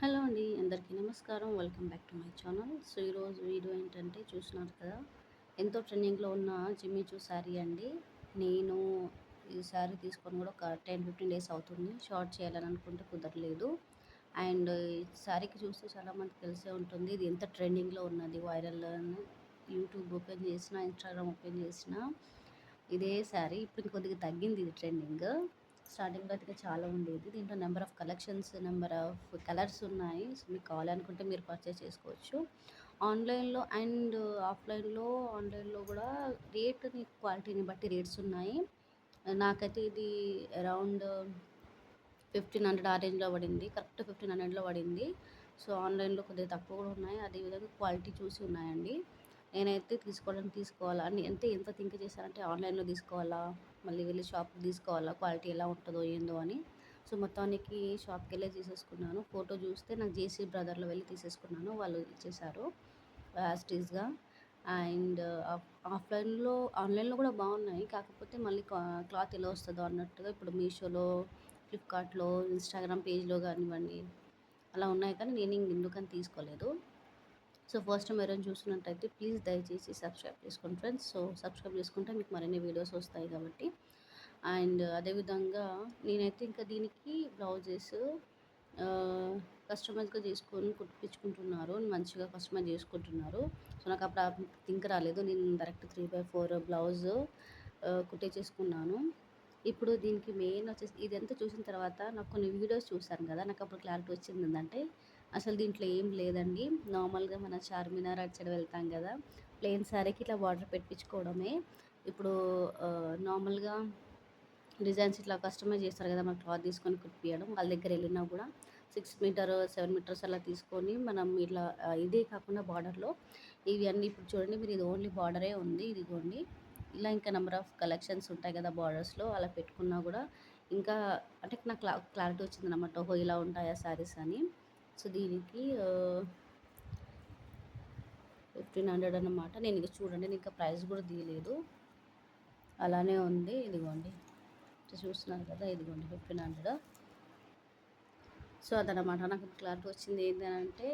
Hello అండి అందరికీ నమస్కారం. Welcome back to my channel. So ఈరోజు వీడియో ఏంటంటే చూసినారు కదా ఎంతో ట్రెండింగ్లో ఉన్న జిమ్మిచూ శారీ అండి. నేను ఈ శారీ తీసుకొని కూడా ఒక టెన్ ఫిఫ్టీన్ డేస్ అవుతుంది. షార్ట్ చేయాలని అనుకుంటే కుదరలేదు. అండ్ ఈ శారీకి చూస్తే చాలామంది తెలిసే ఉంటుంది ఇది ఎంత ట్రెండింగ్లో ఉన్నది. వైరల్ యూట్యూబ్ ఓపెన్ చేసిన ఇన్స్టాగ్రామ్ ఓపెన్ చేసిన ఇదే శారీ. ఇప్పుడు కొద్దిగా తగ్గింది ఇది ట్రెండింగ్. స్టార్టింగ్లో అయితే చాలా ఉండేది. దీంట్లో number of collections number of colours ఉన్నాయి. సో మీకు కావాలనుకుంటే మీరు పర్చేస్ చేసుకోవచ్చు. ఆన్లైన్లో అండ్ ఆఫ్లైన్లో ఆన్లైన్లో కూడా రేట్ని క్వాలిటీని బట్టి రేట్స్ ఉన్నాయి. నాకైతే ఇది అరౌండ్ ఫిఫ్టీన్ హండ్రెడ్ ఆ రేంజ్లో పడింది. కరెక్ట్ ఫిఫ్టీన్ హండ్రెడ్లో పడింది. సో ఆన్లైన్లో కొద్దిగా తక్కువ కూడా ఉన్నాయి. అదేవిధంగా క్వాలిటీ చూసి ఉన్నాయండి. నేనైతే తీసుకోవడానికి తీసుకోవాలా? అని అంటే ఎంత థింక్ చేశానంటే ఆన్లైన్లో తీసుకోవాలా? మళ్ళీ వెళ్ళి షాప్కి తీసుకోవాలా? క్వాలిటీ ఎలా ఉంటుందో ఏందో అని. సో మొత్తానికి షాప్కి వెళ్ళి తీసేసుకున్నాను. ఫోటో చూస్తే నాకు జేసీ బ్రదర్లో వెళ్ళి తీసేసుకున్నాను. వాళ్ళు ఇచ్చేసారు యాస్టీస్గా అండ్ ఆఫ్లైన్లో ఆన్లైన్లో కూడా బాగున్నాయి. కాకపోతే మళ్ళీ క్లాత్ ఎలా వస్తుందో అన్నట్టుగా ఇప్పుడు మీషోలో ఫ్లిప్కార్ట్లో ఇన్స్టాగ్రామ్ పేజ్లో కానివ్వండి అలా ఉన్నాయి కానీ నేను ఎందుకని తీసుకోలేదు. సో ఫస్ట్ టైం ఎవరైనా ప్లీజ్ దయచేసి సబ్స్క్రైబ్ చేసుకోండి ఫ్రెండ్స్. సో సబ్స్క్రైబ్ చేసుకుంటే మీకు మరిన్ని వీడియోస్ వస్తాయి కాబట్టి. అండ్ అదేవిధంగా నేనైతే ఇంకా దీనికి బ్లౌజెస్ కస్టమైజ్గా చేసుకొని కుట్టించుకుంటున్నారు మంచిగా కస్టమైజ్ చేసుకుంటున్నారు. సో నాకు అప్పుడు థింక్ రాలేదు. నేను direct three by four blouse కుట్టేసేసుకున్నాను ఇప్పుడు దీనికి మెయిన్ వచ్చేసి ఇదంతా చూసిన తర్వాత నాకు కొన్ని వీడియోస్ చూశాను కదా నాకు అప్పుడు క్లారిటీ వచ్చింది ఏంటంటే అసలు దీంట్లో ఏం లేదండి. నార్మల్గా మన చార్మినార్ అటు సైడ్ వెళ్తాం కదా ప్లెయిన్ శారీకి ఇట్లా బార్డర్ పెట్టించుకోవడమే. ఇప్పుడు నార్మల్గా డిజైన్స్ ఇట్లా కస్టమైజ్ చేస్తారు కదా మన క్లాత్ తీసుకొని కుట్టియడం వాళ్ళ దగ్గర వెళ్ళినా కూడా సిక్స్ మీటర్ సెవెన్ మీటర్స్ అలా తీసుకొని మనం ఇట్లా ఇదే కాకుండా బార్డర్లో ఇవి అన్నీ ఇప్పుడు చూడండి మీరు ఇది ఓన్లీ బార్డరే ఉంది ఇదిగోండి. ఇలా ఇంకా నెంబర్ ఆఫ్ కలెక్షన్స్ ఉంటాయి కదా బార్డర్స్లో అలా పెట్టుకున్నా కూడా ఇంకా అంటే నాకు క్లారిటీ వచ్చింది అనమాట ఓహో ఇలా ఉంటాయా శారీస్ అని. సో దీనికి ఫిఫ్టీన్ హండ్రెడ్ అనమాట నేను ఇక చూడండి నేను ఇంకా ప్రైస్ కూడా తీయలేదు. అలానే ఉంది. ఇదిగోండి. చూస్తున్నారు కదా ఇదిగోండి ఫిఫ్టీన్ హండ్రెడ్ సో అదనమాట నాకు క్లారిటీ వచ్చింది ఏంటంటే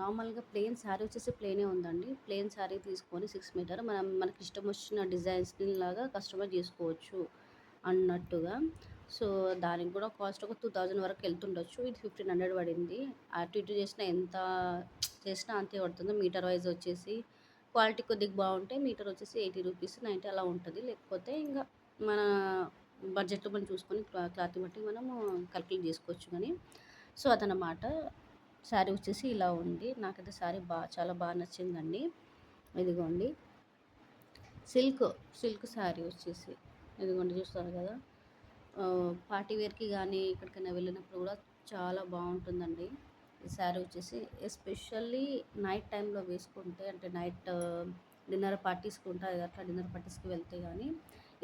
నార్మల్గా ప్లెయిన్ శారీ వచ్చేసి ప్లెయినే ఉందండి. ప్లెయిన్ శారీ తీసుకొని సిక్స్ మీటర్ మనం మనకి ఇష్టం వచ్చిన డిజైన్స్ లాగా కస్టమైజ్ చేసుకోవచ్చు అన్నట్టుగా. సో దానికి కూడా కాస్ట్ ఒక టూ థౌజండ్ వరకు వెళ్తుండొచ్చు. ఇది ఫిఫ్టీన్ హండ్రెడ్ పడింది. అటు ఇటు చేసిన ఎంత చేసినా అంతే పడుతుంది. మీటర్ వైజ్ వచ్చేసి క్వాలిటీ కొద్దిగా బాగుంటే మీటర్ వచ్చేసి ఎయిటీ రూపీస్ నైంటీ అలా ఉంటుంది. లేకపోతే ఇంకా మన బడ్జెట్లో మనం చూసుకొని క్లాత్ బట్టి మనము కల్కులేట్ చేసుకోవచ్చు కానీ. సో అదనమాట శారీ వచ్చేసి ఇలా ఉంది. నాకైతే శారీ బాగా చాలా బాగా నచ్చిందండి. ఇదిగోండి. సిల్క్ సిల్క్ శారీ వచ్చేసి. ఇదిగోండి చూస్తారు కదా. పార్టీ వేర్కి కానీ ఎక్కడికైనా వెళ్ళినప్పుడు కూడా చాలా బాగుంటుందండి. ఈ శారీ వచ్చేసి ఎస్పెషల్లీ నైట్ టైంలో వేసుకుంటే అంటే నైట్ డిన్నర్ పార్టీస్కి ఉంటాయి అట్లా డిన్నర్ పార్టీస్కి వెళ్తే కానీ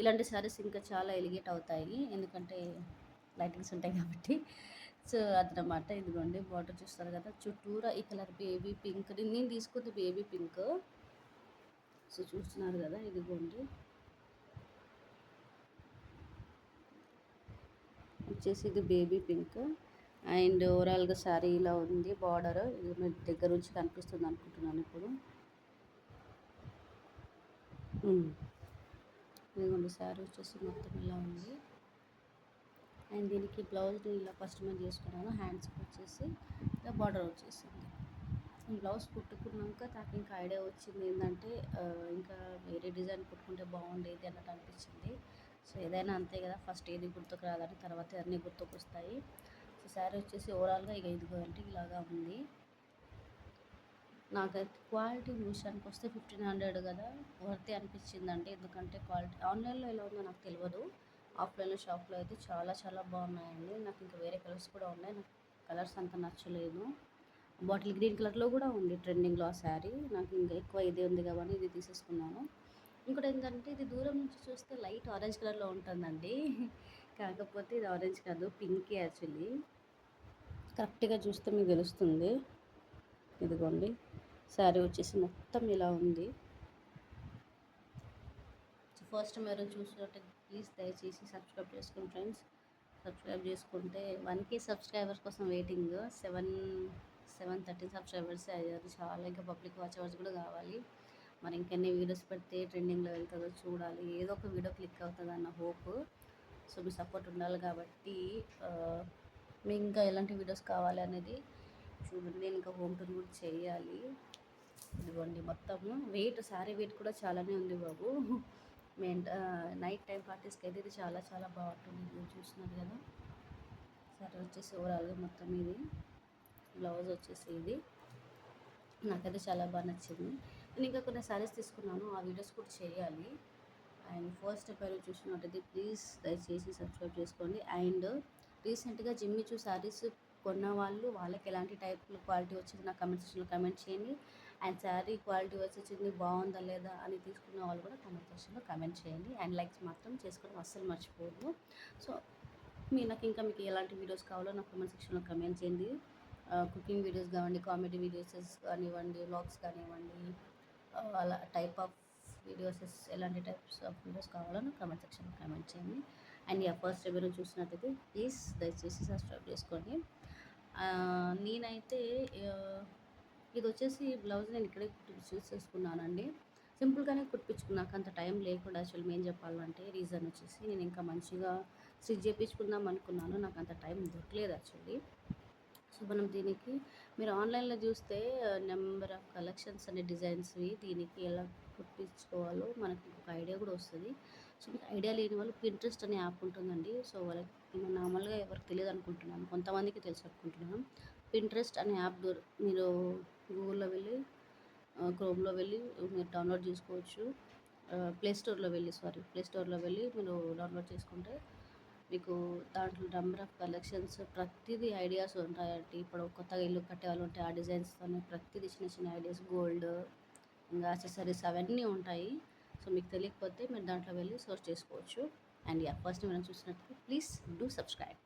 ఇలాంటి శారీస్ ఇంకా చాలా ఎలిగేట్ అవుతాయి. ఎందుకంటే లైటింగ్స్ ఉంటాయి కాబట్టి. సో అదనమాట ఇదిగోండి బార్డర్ చూస్తారు కదా చుట్టూరా ఈ కలర్ బేబీ పింక్. నేను తీసుకుంది బేబీ పింక్. సో చూస్తున్నారు కదా ఇదిగోండి. వచ్చేసి ఇది బేబీ పింక్. అండ్ ఓవరాల్గా శారీ ఇలా ఉంది. బార్డర్ ఇది మీ దగ్గర నుంచి కనిపిస్తుంది అనుకుంటున్నాను ఇప్పుడు. ఇదిగోండి శారీ వచ్చేసి మొత్తం ఇలా ఉంది. అండ్ దీనికి బ్లౌజ్ ఇలా కస్టమైజ్ చేసుకున్నాను. హ్యాండ్స్కి వచ్చేసి ఇలా బార్డర్ వచ్చేసింది. బ్లౌజ్ కుట్టుకున్నాక నాకు ఇంకా ఐడియా వచ్చింది ఏంటంటే ఇంకా వేరే డిజైన్ కుట్టుకుంటే బాగుండేది అన్నట్టు అనిపించింది. సో ఏదైనా అంతే కదా ఫస్ట్ ఏది గుర్తుకు రాదని తర్వాత అన్నీ గుర్తుకు వస్తాయి సో శారీ వచ్చేసి ఓవరాల్గా ఇక ఇదిగో అంటే ఇలాగా ఉంది. నాకైతే క్వాలిటీ విషయానికి వస్తే ఫిఫ్టీన్ హండ్రెడ్ కదా వర్తే అనిపించిందండి. ఎందుకంటే క్వాలిటీ ఆన్లైన్లో ఎలా ఉందో నాకు తెలియదు ఆఫ్లైన్లో షాప్లో అయితే చాలా చాలా బాగున్నాయండి. నాకు ఇంకా వేరే కలర్స్ కూడా ఉన్నాయి. నాకు కలర్స్ అంత నచ్చలేదు. బాటిల్ గ్రీన్ కలర్లో కూడా ఉంది ట్రెండింగ్లో ఆ శారీ. నాకు ఇంకా ఎక్కువ ఇదే ఉంది కాబట్టి ఇది తీసేసుకున్నాను. ఇంకోటి ఏంటంటే ఇది దూరం నుంచి చూస్తే లైట్ ఆరెంజ్ కలర్లో ఉంటుందండి. కాకపోతే ఇది ఆరెంజ్ కాదు పింక్ యాక్చువల్లీ. కరెక్ట్గా చూస్తే మీకు తెలుస్తుంది. ఇదిగోండి శారీ వచ్చేసి మొత్తం ఇలా ఉంది. ఫస్ట్ మీరు చూసినట్టు ప్లీజ్ దయచేసి సబ్స్క్రైబ్ చేసుకోండి ఫ్రెండ్స్. సబ్స్క్రైబ్ చేసుకుంటే వన్ కే సబ్స్క్రైబర్స్ కోసం waiting. Seven seven thirty subscribers అయ్యారు. చాలా ఇంకా పబ్లిక్ వాచ్ అవర్స్ కూడా కావాలి. మరి ఇంకెన్ని వీడియోస్ పెడితే ట్రెండింగ్లో వెళ్తుందో చూడాలి. ఏదో ఒక వీడియో క్లిక్ అవుతుంది అన్న హోప్ సో మీ సపోర్ట్ ఉండాలి కాబట్టి మీకు ఇంకా ఎలాంటి వీడియోస్ కావాలి అనేది చూడండి. నేను ఇంకా హోమ్ టూర్ కూడా చేయాలి. ఇదిగోండి మొత్తము వెయిట్ శారీ వెయిట్ కూడా చాలానే ఉంది బాబు. మెయిన్ నైట్ టైం పార్టీస్కి అయితే ఇది చాలా చాలా బాగుంటుంది. మీరు చూస్తున్నారు కదా? సరే వచ్చేసి ఓవరాల్గా మొత్తం ఇది. బ్లౌజ్ వచ్చేసి ఇది. నాకైతే చాలా బాగా నచ్చింది. నేను ఇంకా కొన్ని శారీస్ తీసుకున్నాను. ఆ వీడియోస్ కూడా చేయాలి. అండ్ ఫస్ట్ ఎవరు చూసినట్టయితే ప్లీజ్ దయచేసి సబ్స్క్రైబ్ చేసుకోండి. అండ్ రీసెంట్గా జిమ్మిచూ శారీస్ కొన్న వాళ్ళు వాళ్ళకి ఎలాంటి టైప్ క్వాలిటీ వచ్చింది నా కమెంట్ సెక్షన్లో కమెంట్ చేయండి. అండ్ శారీ క్వాలిటీ వచ్చింది బాగుందా లేదా అని తీసుకున్న వాళ్ళు కూడా కమెంట్ సెక్షన్లో కమెంట్ చేయండి. అండ్ లైక్స్ మాత్రం చేసుకోవడం అస్సలు మర్చిపోదు సో మీ నాకు ఇంకా మీకు ఎలాంటి వీడియోస్ కావాలో నా కమెంట్ సెక్షన్లో కమెంట్ చేయండి. కుకింగ్ వీడియోస్ కావండి కామెడీ వీడియోస్ కానివ్వండి వ్లాగ్స్ కానివ్వండి అలా టైప్ ఆఫ్ వీడియోస్ ఎలాంటి టైప్స్ ఆఫ్ వీడియోస్ కావాలో నాకు కమెంట్ సెక్షన్లో కామెంట్ చేయండి. అండ్ యా ఫస్ట్ ఎవరు చూసినట్టయితే ప్లీజ్ దయచేసి సబ్స్క్రైబ్ చేసుకోండి. నేనైతే ఇది వచ్చేసి బ్లౌజ్ నేను ఇక్కడే చూస్ చేసుకున్నానండి. సింపుల్గానే కుట్టించుకున్నాక అంత టైం లేకుండా యాక్చువల్ మేము చెప్పాలంటే రీజన్ వచ్చేసి నేను ఇంకా మంచిగా స్టిచ్ చేయించుకుందాం అనుకున్నాను. నాకు అంత టైం దొరకలేదు యాక్చువల్లీ సో మనం దీనికి. మీరు ఆన్లైన్లో చూస్తే నెంబర్ ఆఫ్ కలెక్షన్స్ అనే డిజైన్స్వి దీనికి ఎలా కుట్టించుకోవాలో మనకి ఒక ఐడియా కూడా వస్తుంది. సో మీకు ఐడియా లేని వాళ్ళు పింట్రెస్ట్ అనే యాప్ ఉంటుందండి. సో వాళ్ళకి నార్మల్గా ఎవరికి తెలియదు అనుకుంటున్నాను. కొంతమందికి తెలుసు అనుకుంటున్నాను. పింట్రెస్ట్ అనే యాప్ మీరు గూగుల్లో వెళ్ళి క్రోమ్లో వెళ్ళి మీరు డౌన్లోడ్ చేసుకోవచ్చు. ప్లే స్టోర్లో వెళ్ళి సారీ ప్లే స్టోర్లో వెళ్ళి మీరు డౌన్లోడ్ చేసుకుంటే మీకు దాంట్లో నెంబర్ ఆఫ్ కలెక్షన్స్ ప్రతిదీ ఐడియాస్ ఉంటాయండి. ఇప్పుడు కొత్తగా ఇల్లు కట్టే వాళ్ళు ఉంటే ఆ డిజైన్స్తోనే ప్రతిదీ చిన్న చిన్న ఐడియాస్ గోల్డ్ ఇంకా అసెసరీస్ అవన్నీ ఉంటాయి. సో మీకు తెలియకపోతే మీరు దాంట్లో వెళ్ళి సర్చ్ చేసుకోవచ్చు. అండ్ యా ఫస్ట్ మనం చూసినట్టు ప్లీజ్ డూ సబ్స్క్రైబ్